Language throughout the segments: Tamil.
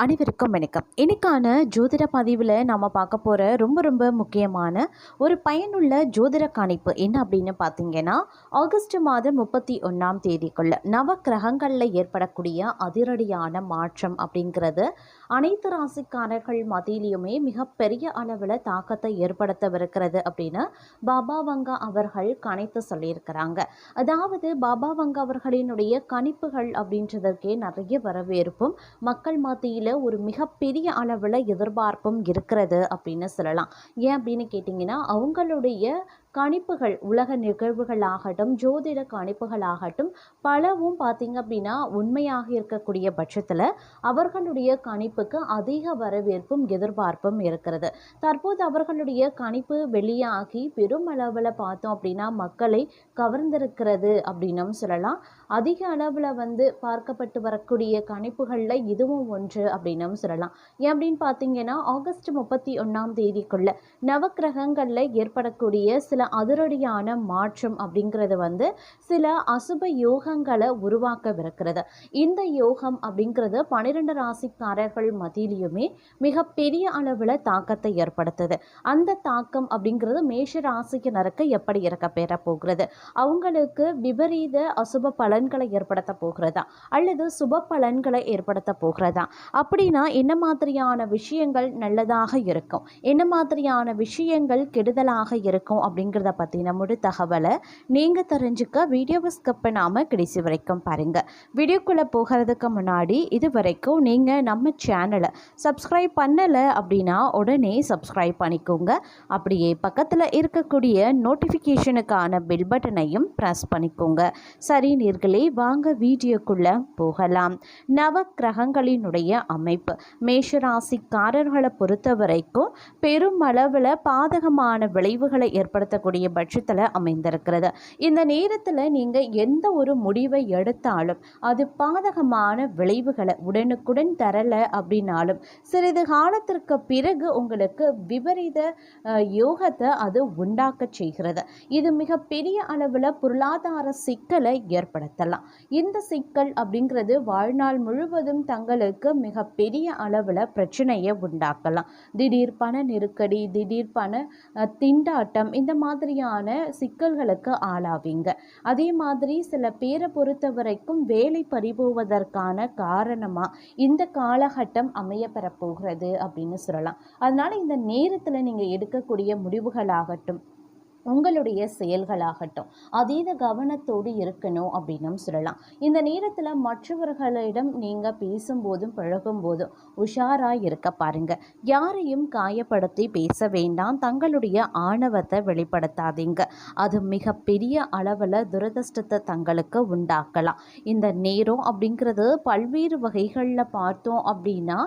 அனைவருக்கும் வணக்கம். இன்னைக்கான ஜோதிட பதிவில் நாம் பார்க்க போகிற ரொம்ப ரொம்ப முக்கியமான ஒரு பயனுள்ள ஜோதிட கணிப்பு என்ன அப்படின்னு பார்த்தீங்கன்னா ஆகஸ்ட் மாதம் முப்பத்தி ஒன்றாம் தேதிக்குள்ள நவ கிரகங்களில் ஏற்படக்கூடிய அதிரடியான மாற்றம் அப்படிங்கிறது அனைத்து ராசிக்காரர்கள் மத்தியிலையுமே மிகப்பெரிய அளவில் தாக்கத்தை ஏற்படுத்தவிருக்கிறது அப்படின்னு பாபா வங்கா அவர்கள் கணித்து சொல்லியிருக்கிறாங்க. அதாவது பாபா வங்கா அவர்களினுடைய கணிப்புகள் அப்படின்றதற்கே நிறைய வரவேற்பும் மக்கள் மத்தியில் ஒரு மிகப்பெரிய அளவில் எதிர்பார்ப்பும் இருக்கிறது அப்படின்னு சொல்லலாம். ஏன் அப்படின்னு கேட்டிங்கன்னா அவங்களுடைய கணிப்புகள் உலக நிகழ்வுகளாகட்டும் ஜோதிட கணிப்புகளாகட்டும் பலவும் பார்த்திங்க அப்படின்னா உண்மையாக இருக்கக்கூடிய பட்சத்தில் அவர்களுடைய கணிப்புக்கு அதிக வரவேற்பும் எதிர்பார்ப்பும் இருக்கிறது. தற்போது அவர்களுடைய கணிப்பு வெளியாகி பெரும் அளவில் பார்த்தோம் அப்படின்னா மக்களை கவர்ந்திருக்கிறது அப்படின்னும் சொல்லலாம். அதிக அளவில் வந்து பார்க்கப்பட்டு வரக்கூடிய கணிப்புகளில் இதுவும் ஒன்று அப்படின்னும் சொல்லலாம். ஏன் அப்படின்னு பார்த்தீங்கன்னா ஆகஸ்ட் முப்பத்தி ஒன்றாம் தேதிக்குள்ள நவக்கிரகங்களில் ஏற்படக்கூடிய சில சில அதிரடியான மாற்றம் அப்படிங்கிறது வந்து சில அசுப யோகங்களை உருவாக்கவிருக்கிறது இந்த யோகம் அப்படிங்கிறது பனிரெண்டு ராசிக்காரர்கள் மத்தியிலையுமே மிகப்பெரிய அளவில் தாக்கத்தை ஏற்படுத்துது. அந்த தாக்கம் அப்படிங்கிறது மேஷ ராசிக்கினருக்கு எப்படி இருக்க பெற போகிறது? அவங்களுக்கு விபரீத அசுப பலன்களை ஏற்படுத்த போகிறதா? அல்லது சுப பலன்களை ஏற்படுத்த போகிறதா? அப்படின்னா என்ன மாதிரியான விஷயங்கள் நல்லதாக இருக்கும்? என்ன மாதிரியான விஷயங்கள் கெடுதலாக இருக்கும் அப்படிங்கிறத பற்றின முழு தகவலை நீங்கள் தெரிஞ்சுக்க வீடியோவை ஸ்கிப் பண்ணாமல் கடைசி வரைக்கும் பாருங்கள் வீடியோக்குள்ளே போகிறதுக்கு முன்னாடி இது வரைக்கும் நீங்கள் நம்ம சேனலை சப்ஸ்கிரைப் பண்ணலை அப்படின்னா உடனே சப்ஸ்கிரைப் பண்ணிக்கோங்க. அப்படியே பக்கத்தில் இருக்கக்கூடிய நோட்டிஃபிகேஷனுக்கான பில் பட்டனையும் ப்ரெஸ் பண்ணிக்கோங்க. சரி நீர்களே வாங்க வீடியோக்குள்ளே போகலாம். நவ கிரகங்களினுடைய அமைப்பு. மேஷராசிக்காரர்களை பொறுத்த வரைக்கும் பெருமளவில் பாதகமான விளைவுகளை ஏற்படுத்த ஏற்படுத்தக்கூடிய பட்சத்தில் அமைந்திருக்கிறது. இந்த நேரத்தில் நீங்கள் எந்த ஒரு முடிவை எடுத்தாலும் அது பாதகமான விளைவுகளை உடனுக்குடன் தரலை அப்படின்னாலும் சிறிது காலத்திற்கு பிறகு உங்களுக்கு விபரீத யோகத்தை அது உண்டாக்க செய்கிறது. இது மிக பெரிய அளவில் பொருளாதார சிக்கலை ஏற்படுத்தலாம். இந்த சிக்கல் அப்படிங்கிறது வாழ்நாள் முழுவதும் தங்களுக்கு மிக பெரிய அளவில் பிரச்சனையை உண்டாக்கலாம். திடீர் பண நெருக்கடி திடீர் பண திண்டாட்டம் இந்த மாதிரியான சிக்கல்களுக்கு ஆளாவீங்க. அதே மாதிரி சில பேரை பொறுத்த வரைக்கும் வேலை பறிபோவதற்கான காரணமாக இந்த காலகட்டம் அமைய பெறப்போகிறது அப்படின்னு சொல்லலாம். அதனால இந்த நேரத்தில் நீங்கள் எடுக்கக்கூடிய முடிவுகளாகட்டும் உங்களுடைய செயல்களாகட்டும். அதீத கவனத்தோடு இருக்கணும் அப்படின்னும் சொல்லலாம். இந்த நேரத்தில் மற்றவர்களிடம் நீங்கள் பேசும்போதும் பழகும்போதும் உஷாராக இருக்க பாருங்க. யாரையும் காயப்படுத்தி பேச வேண்டாம். தங்களுடைய ஆணவத்தை வெளிப்படுத்தாதீங்க. அது மிகப்பெரிய அளவில் துரதிர்ஷ்டத்தை தங்களுக்கு உண்டாக்கலாம். இந்த நேரம் அப்படிங்கிறது பல்வேறு வகைகளில் பார்த்தோம் அப்படின்னா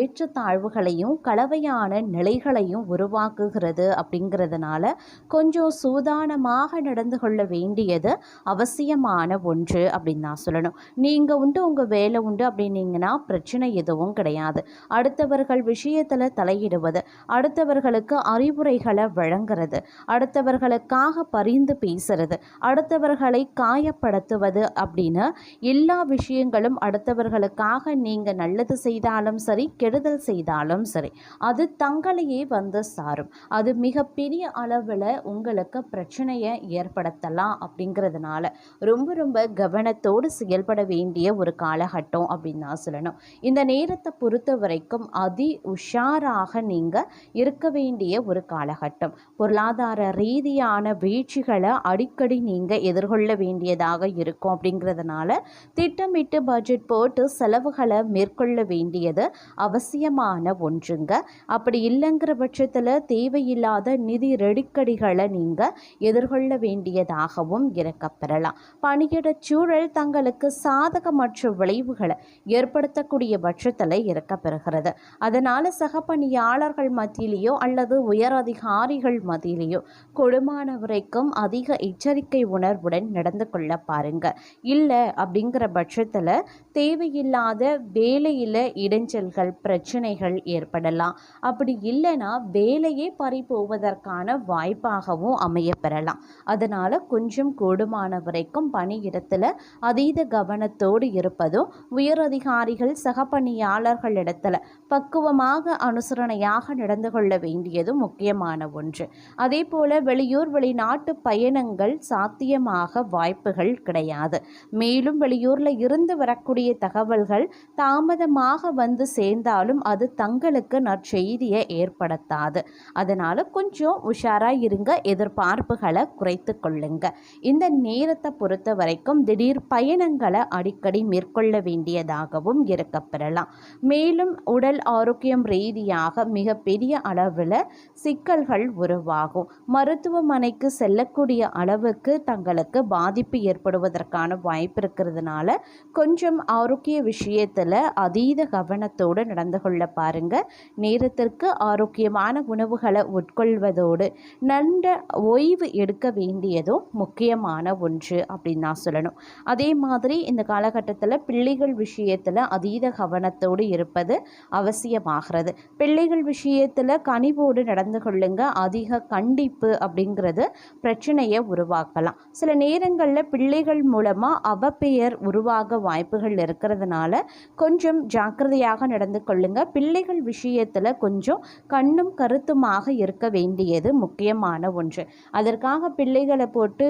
ஏற்றத்தாழ்வுகளையும் கலவையான நிலைகளையும் உருவாக்குகிறது அப்படிங்கிறதுனால கொஞ்சம் சூதானமாக நடந்து கொள்ள வேண்டியது அவசியமான ஒன்று அப்படின்னு நான் சொல்லணும். நீங்கள் உண்டு உங்கள் வேலை உண்டு அப்படின்னீங்கன்னா பிரச்சனை எதுவும் கிடையாது. அடுத்தவர்கள் விஷயத்தில் தலையிடுவது அடுத்தவர்களுக்கு அறிவுரைகளை வழங்குறது அடுத்தவர்களுக்காக பரிந்து பேசுறது அடுத்தவர்களை காயப்படுத்துவது அப்படின்னு எல்லா விஷயங்களும் அடுத்தவர்களுக்காக நீங்கள் நல்லது செய்தாலும் சரி கெடுதல் செய்தாலும் சரி அது தங்களையே வந்து சாரும். அது மிகப்பெரிய அளவில் உங்கள் உங்களுக்கு பிரச்சனையை ஏற்படுத்தலாம் அப்படிங்கிறதுனால ரொம்ப ரொம்ப கவனத்தோடு செயல்பட வேண்டிய ஒரு காலகட்டம் அப்படின்னு தான் சொல்லணும். இந்த நேரத்தை பொறுத்த வரைக்கும் அதி உஷாராக நீங்கள் இருக்க வேண்டிய ஒரு காலகட்டம். பொருளாதார ரீதியான வீழ்ச்சிகளை அடிக்கடி நீங்கள் எதிர்கொள்ள வேண்டியதாக இருக்கும் அப்படிங்கிறதுனால திட்டமிட்டு பட்ஜெட் போட்டு செலவுகளை மேற்கொள்ள வேண்டியது அவசியமான ஒன்றுங்க. அப்படி இல்லைங்கிற பட்சத்தில் தேவையில்லாத நிதி நெருக்கடிகளை நீங்கள் எதிர்கொள்ள வேண்டியதாகவும் இருக்கப்பெறலாம் பணியிடச் சூழல் தங்களுக்கு சாதகமற்ற விளைவுகளை ஏற்படுத்தக்கூடிய பட்சத்தில் இருக்கப்பெறுகிறது அதனால் சக பணியாளர்கள் மத்தியிலேயோ அல்லது உயர் அதிகாரிகள் மத்தியிலேயோ கொடுமான வரைக்கும் அதிக எச்சரிக்கை உணர்வுடன் நடந்து கொள்ள பாருங்க. இல்லை அப்படிங்கிற பட்சத்தில் தேவையில்லாத வேலையில் இடைஞ்சல்கள் பிரச்சனைகள் ஏற்படலாம். அப்படி இல்லைன்னா வேலையே பறி போவதற்கான வாய்ப்பாகவும் காலகட்டமாகவும் அமைய பெறலாம் அதனால் கொஞ்சம் கூடுமான வரைக்கும் பணியிடத்தில் அதீத கவனத்தோடு இருப்பதும் உயரதிகாரிகள் சக பணியாளர்களிடத்தில் பக்குவமாக அனுசரணையாக நடந்து கொள்ள வேண்டியதும் முக்கியமான ஒன்று. அதே போல் வெளியூர் வெளிநாட்டு பயணங்கள் சாத்தியமாக வாய்ப்புகள் கிடையாது. மேலும் வெளியூரில் இருந்து வரக்கூடிய தகவல்கள் தாமதமாக வந்து சேர்ந்தாலும் அது தங்களுக்கு நற்செய்தியை ஏற்படுத்தாது. அதனால் கொஞ்சம் உஷாராக இருங்க. எதிர்பார்ப்புகளை குறைத்து கொள்ளுங்க. இந்த நேரத்தை பொறுத்த வரைக்கும் திடீர் பயணங்களை அடிக்கடி மேற்கொள்ள வேண்டியதாகவும் இருக்கப்பெறலாம் மேலும் உடல் ஆரோக்கியம் ரீதியாக மிகப்பெரிய அளவில் சிக்கல்கள் உருவாகும். மருத்துவமனைக்கு செல்லக்கூடிய அளவுக்கு தங்களுக்கு பாதிப்பு ஏற்படுவதற்கான வாய்ப்பு இருக்கிறதுனால கொஞ்சம் ஆரோக்கிய விஷயத்தில் அதீத கவனத்தோடு நடந்து கொள்ள பாருங்கள் நேரத்திற்கு ஆரோக்கியமான உணவுகளை உட்கொள்வதோடு நன்ற ஓய்வு எடுக்க வேண்டியதும் முக்கியமான ஒன்று அப்படின்னு நான் சொல்லணும். அதே மாதிரி இந்த காலகட்டத்தில் பிள்ளைகள் விஷயத்தில் அதீத கவனத்தோடு இருப்பது அவசியமாகிறது. பிள்ளைகள் விஷயத்தில் கனிவோடு நடந்து கொள்ளுங்க அதிக கண்டிப்பு அப்படிங்கிறது பிரச்சனையை உருவாக்கலாம். சில நேரங்களில் பிள்ளைகள் மூலமாக அவப்பெயர் உருவாக வாய்ப்புகள் இருக்கிறதுனால கொஞ்சம் ஜாக்கிரதையாக நடந்து கொள்ளுங்க. பிள்ளைகள் விஷயத்தில் கொஞ்சம் கண்ணும் கருத்துமாக இருக்க வேண்டியது முக்கியமான ஒன்று. அதற்காக பிள்ளைகளை போட்டு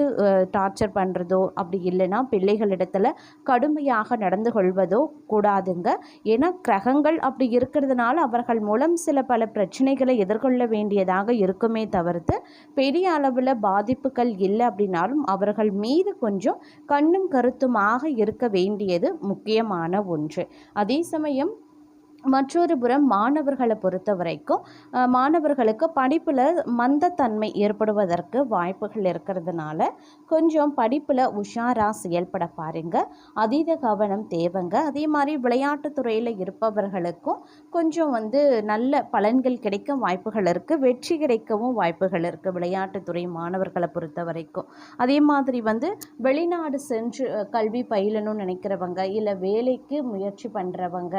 டார்ச்சர் பண்ணுறதோ அப்படி இல்லைன்னா பிள்ளைகளிடத்தில் கடுமையாக நடந்து கொள்வதோ கூடாதுங்க. ஏன்னா கிரகங்கள் அப்படி இருக்கிறதுனால அவர்கள் மூலம் சில பல பிரச்சனைகளை எதிர்கொள்ள வேண்டியதாக இருக்குமே தவிர்த்து பெரிய அளவில் பாதிப்புகள் இல்லை அப்படின்னாலும் அவர்கள் மீது கொஞ்சம் கண்ணும் கருத்துமாக இருக்க வேண்டியது முக்கியமான ஒன்று. அதே சமயம் மற்றொரு புறம் மாணவர்களை பொறுத்த வரைக்கும் மாணவர்களுக்கு படிப்பில் மந்தத்தன்மை ஏற்படுவதற்கு வாய்ப்புகள் இருக்கிறதுனால கொஞ்சம் படிப்பில் உஷாராக செயல்பட பாருங்க. அதீத கவனம் தேவைங்க. அதே மாதிரி விளையாட்டுத்துறையில் இருப்பவர்களுக்கும் கொஞ்சம் வந்து நல்ல பலன்கள் கிடைக்க வாய்ப்புகள் இருக்குது வெற்றி கிடைக்கவும் வாய்ப்புகள் இருக்குது விளையாட்டுத்துறை மாணவர்களை பொறுத்த வரைக்கும். அதே மாதிரி வந்து வெளிநாடு சென்று கல்வி பயிலணும்னு நினைக்கிறவங்க இல்லை வேலைக்கு முயற்சி பண்ணுறவங்க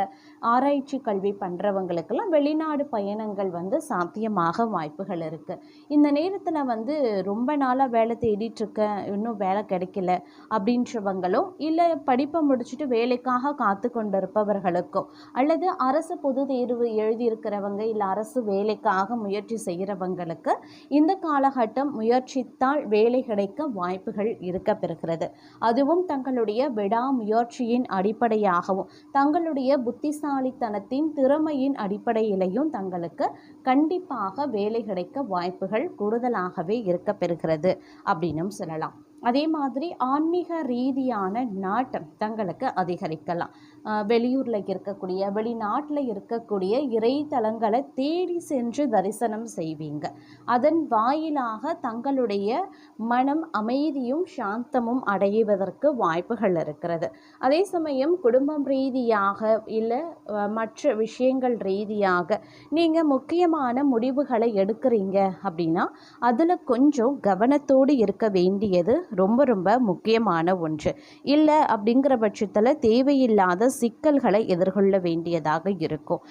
ஆராய்ச்சி கல்வி பண்ணுறவங்களுக்கெல்லாம் வெளிநாடு பயணங்கள் வந்து சாத்தியமாக வாய்ப்புகள் இருக்குது இந்த நேரத்தில் வந்து ரொம்ப நாளாக வேலை தேடிட்டுருக்கேன் இன்னும் வேலை கிடைக்கல அப்படின்றவங்களும் இல்லை படிப்பை முடிச்சுட்டு வேலைக்காக காத்து கொண்டிருப்பவர்களுக்கும் அல்லது அரசு பொது தேர்வு எழுதியிருக்கிறவங்க இல்லை அரசு வேலைக்காக முயற்சி செய்கிறவங்களுக்கு இந்த காலகட்டம் முயற்சித்தால் வேலை கிடைக்க வாய்ப்புகள் இருக்க பெறுகிறது. அதுவும் தங்களுடைய விடாமுயற்சியின் அடிப்படையாகவும் தங்களுடைய புத்திசாலித்தனத்தை புத்திசாலித்தனத்தின் திறமையின் அடிப்படையிலையும் தங்களுக்கு கண்டிப்பாக வேலை கிடைக்க வாய்ப்புகள் கூடுதலாகவே இருக்க பெறுகிறது. அப்படின்னும் சொல்லலாம். அதே மாதிரி ஆன்மீக ரீதியான நாட்டம் தங்களுக்கு அதிகரிக்கலாம். வெளியூரில் இருக்கக்கூடிய வெளிநாட்டில் இருக்கக்கூடிய இறைத்தலங்களை தேடி சென்று தரிசனம் செய்வீங்க. அதன் வாயிலாக தங்களுடைய மனம் அமைதியும் சாந்தமும் அடைவதற்கு வாய்ப்புகள் இருக்கிறது. அதே சமயம் குடும்பம் ரீதியாக இல்லை மற்ற விஷயங்கள் ரீதியாக நீங்கள் முக்கியமான முடிவுகளை எடுக்கிறீங்க அப்படின்னா அதில் கொஞ்சம் கவனத்தோடு இருக்க வேண்டியது ரொம்ப ரொம்ப முக்கியமான ஒன்று. இல்லை அப்படிங்கிற பட்சத்தில் தேவையில்லாத சிக்கல்களை எதிர்கொள்ள வேண்டியதாக இருக்கும்.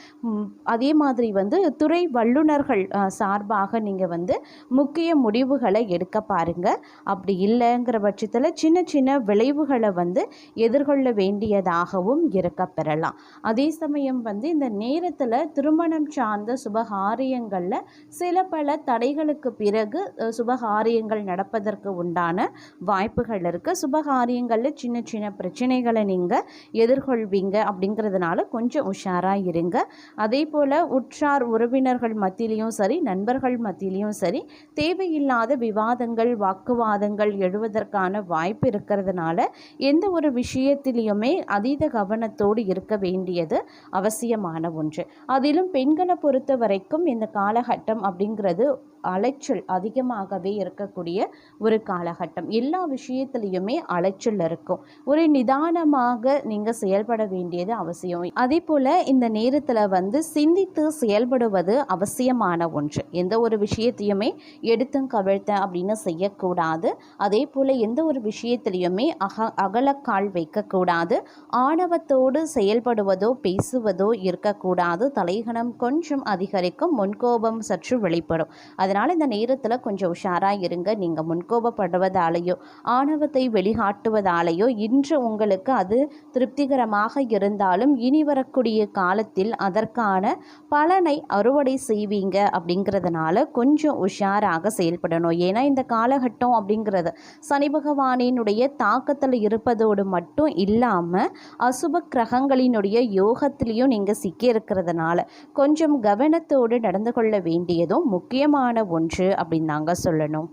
அதே மாதிரி வந்து துறை வல்லுநர்கள் சார்பாக நீங்கள் வந்து முக்கிய முடிவுகளை எடுக்க பாருங்கள் அப்படி இல்லைங்கிற பட்சத்தில் சின்ன சின்ன விளைவுகளை வந்து எதிர்கொள்ள வேண்டியதாகவும் இருக்க பெறலாம். அதே சமயம் வந்து இந்த நேரத்தில் திருமணம் சார்ந்த சுபகாரியங்களில் சில பல தடைகளுக்கு பிறகு சுபகாரியங்கள் நடப்பதற்கு உண்டான வாய்ப்புகள் இருக்குது சுபகாரியங்களில் சின்ன சின்ன பிரச்சனைகளை நீங்கள் எதிர்கொள்வீங்க அப்படிங்கிறதுனால கொஞ்சம் உஷாராக இருங்க. அதே போல் உற்றார் உறவினர்கள் மத்தியிலையும் சரி நண்பர்கள் மத்தியிலையும் சரி தேவையில்லாத விவாதங்கள் வாக்குவாதங்கள் எழுவதற்கான வாய்ப்பு இருக்கிறதுனால எந்த ஒரு விஷயத்திலையுமே அதீத கவனத்தோடு இருக்க வேண்டியது அவசியமான ஒன்று. அதிலும் பெண்களை பொறுத்த வரைக்கும் இந்த காலகட்டம் அப்படிங்கிறது அலைச்சல் அதிகமாகவே இருக்கக்கூடிய ஒரு காலகட்டம். எல்லா விஷயத்துலையுமே அலைச்சல் இருக்கும். ஒரு நிதானமாக நீங்கள் செயல்பட வேண்டியது அவசியம். அதே போல் இந்த நேரத்தில் வந்து சிந்தித்து செயல்படுவது அவசியமான ஒன்று. எந்த ஒரு விஷயத்தையுமே எடுத்தும் கவிழ்த்த அப்படின்னு செய்யக்கூடாது. அதே போல் எந்த ஒரு விஷயத்துலையுமே அக அகலக்கால் வைக்கக்கூடாது. ஆணவத்தோடு செயல்படுவதோ பேசுவதோ இருக்கக்கூடாது. தலைகணம் கொஞ்சம் அதிகரிக்கும். முன்கோபம் சற்று வெளிப்படும். அதனால் இந்த நேரத்தில் கொஞ்சம் உஷாராக இருங்க. நீங்கள் முன்கோபப்படுவதாலேயோ ஆணவத்தை வெளிகாட்டுவதாலேயோ இன்று உங்களுக்கு அது திருப்திகரமாக இருந்தாலும் இனி வரக்கூடிய காலத்தில் அதற்கான பலனை அறுவடை செய்வீங்க அப்படிங்கிறதுனால கொஞ்சம் உஷாராக செயல்படணும். ஏன்னா இந்த காலகட்டம் அப்படிங்கிறது சனி பகவானினுடைய தாக்கத்தில் இருப்பதோடு மட்டும் இல்லாமல் அசுப கிரகங்களினுடைய யோகத்திலையும் நீங்கள் சிக்கி இருக்கிறதுனால கொஞ்சம் கவனத்தோடு நடந்து கொள்ள வேண்டியதும் முக்கியமான ஒன்று அப்படின்னு தாங்க சொல்லணும்.